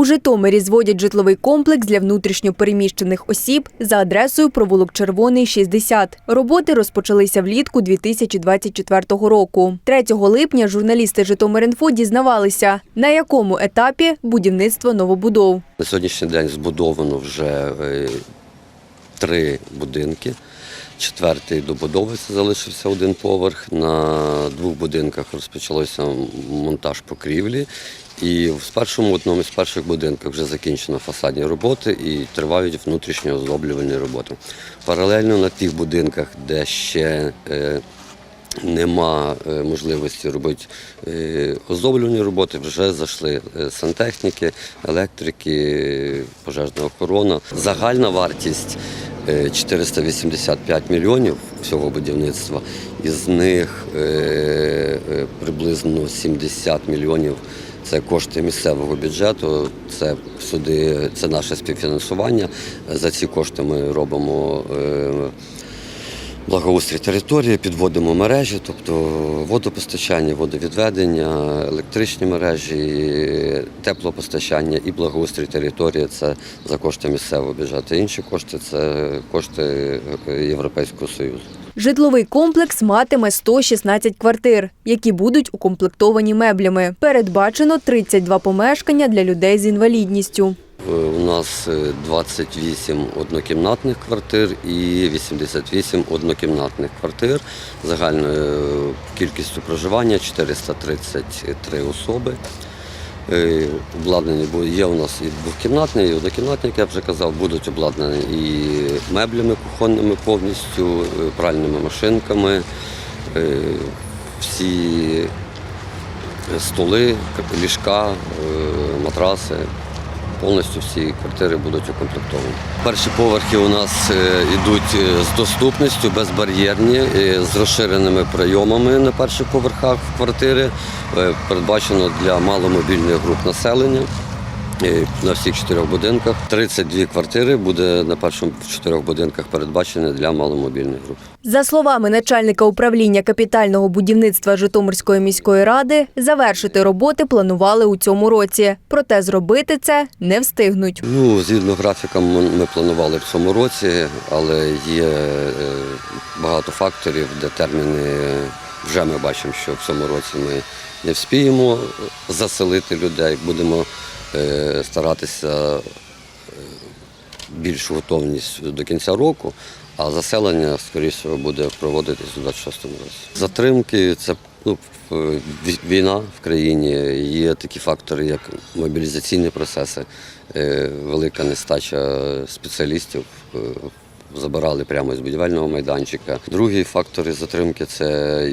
У Житомирі зводять житловий комплекс для внутрішньопереміщених осіб за адресою провулок Червоний, 60. Роботи розпочалися влітку 2024 року. 3 липня журналісти Житомир.Інфо дізнавалися, на якому етапі будівництво новобудов. На сьогоднішній день збудовано вже е, три будинки. Четвертий добудовується, залишився один поверх. На двох будинках розпочалося монтаж покрівлі. І в першому одному з перших будинків вже закінчено фасадні роботи і тривають внутрішньо оздоблювальні роботи. Паралельно на тих будинках, де ще е, нема е, можливості робити е, оздоблювані роботи, вже зайшли е, сантехніки, електрики, пожежна охорона. Загальна вартість 485 мільйонів всього будівництва, із них е, е, приблизно 70 мільйонів. Це кошти місцевого бюджету, це сюди, це наше співфінансування. За ці кошти ми робимо е, благоустрій території, підводимо мережі, тобто водопостачання, водовідведення, електричні мережі, теплопостачання і благоустрій території це за кошти місцевого бюджету. Інші кошти це кошти Європейського Союзу. Житловий комплекс матиме 116 квартир, які будуть укомплектовані меблями. Передбачено 32 помешкання для людей з інвалідністю. Е, У нас е, 28 однокімнатних квартир і 88 однокімнатних квартир. Загальною е, кількістю проживання 433 особи. Е, Обладнані є у нас і двохкімнатні, і однокімнатні, як я вже казав, будуть обладнані і меблями кухонними повністю, е, пральними машинками. Е, Всі столи, ліжка, е, матраси. Повністю всі квартири будуть укомплектовані. Перші поверхи у нас е, йдуть е, з доступністю, безбар'єрні, е, з розширеними прийомами на перших поверхах квартири. Передбачено для маломобільних груп населення. Е, На всіх чотирьох будинках 32 квартири буде на першому чотирьох будинках передбачені для маломобільних груп. За словами начальника управління капітального будівництва Житомирської міської ради, завершити роботи планували у цьому році. Проте зробити це не встигнуть. Ну, згідно графікам ми- планували в цьому році, але є е, багато факторів, де терміни вже ми бачимо, що в цьому році ми не вспіємо заселити людей. Будемо е, старатися е, більш готовність до кінця року, а заселення, скоріше, буде проводитись у 26-му році. Затримки це ну, війна в країні, є такі фактори, як мобілізаційні процеси, е, велика нестача спеціалістів. е, Забирали прямо з будівельного майданчика. Другі фактори затримки це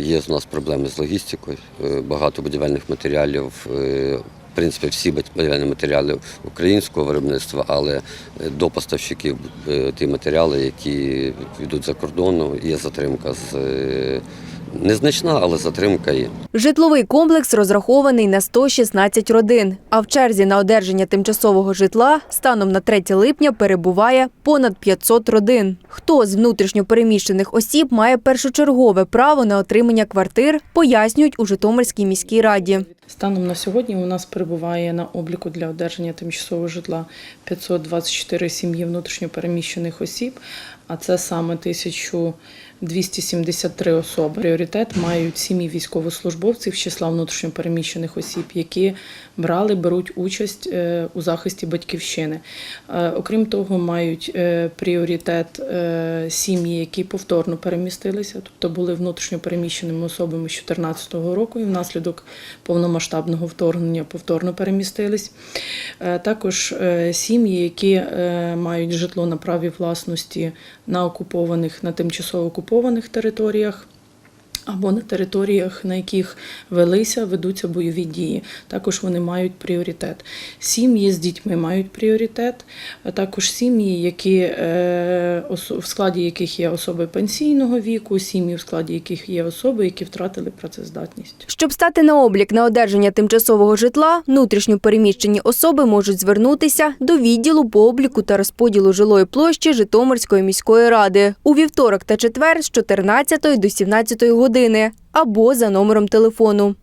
є у нас проблеми з логістикою. Е, Багато будівельних матеріалів е, принципі, всі будівельні матеріали українського виробництва, але е, до поставщиків е, ті матеріали, які йдуть за кордону, є затримка з е, незначна, але затримка є. Житловий комплекс розрахований на 116 родин, а в черзі на одержання тимчасового житла станом на 3 липня перебуває понад 500 родин. Хто з внутрішньо переміщених осіб має першочергове право на отримання квартир, пояснюють у Житомирській міській раді. Станом на сьогодні у нас перебуває на обліку для одержання тимчасового житла 524 сім'ї внутрішньопереміщених осіб, а це саме 1273 особи. Пріоритет мають сім'ї військовослужбовців з числа внутрішньопереміщених осіб, які брали, беруть участь е, у захисті батьківщини. Е, Окрім того, мають е, пріоритет сім'ї, які повторно перемістилися, тобто були внутрішньопереміщеними особами з 2014 року і внаслідок повномасштабного вторгнення повторно перемістились. Е, Також е, сім'ї, які е, мають житло на праві власності на окупованих, на тимчасово окупованих територіях. Або на територіях, на яких велися, ведуться бойові дії. Також вони мають пріоритет. Сім'ї з дітьми мають пріоритет, а також сім'ї, які, е, в складі яких є особи пенсійного віку, сім'ї, в складі яких є особи, які втратили працездатність. Щоб стати на облік на одержання тимчасового житла, внутрішньо переміщені особи можуть звернутися до відділу по обліку та розподілу жилої площі Житомирської міської ради у вівторок та четвер з 14 до 17 години або за номером телефону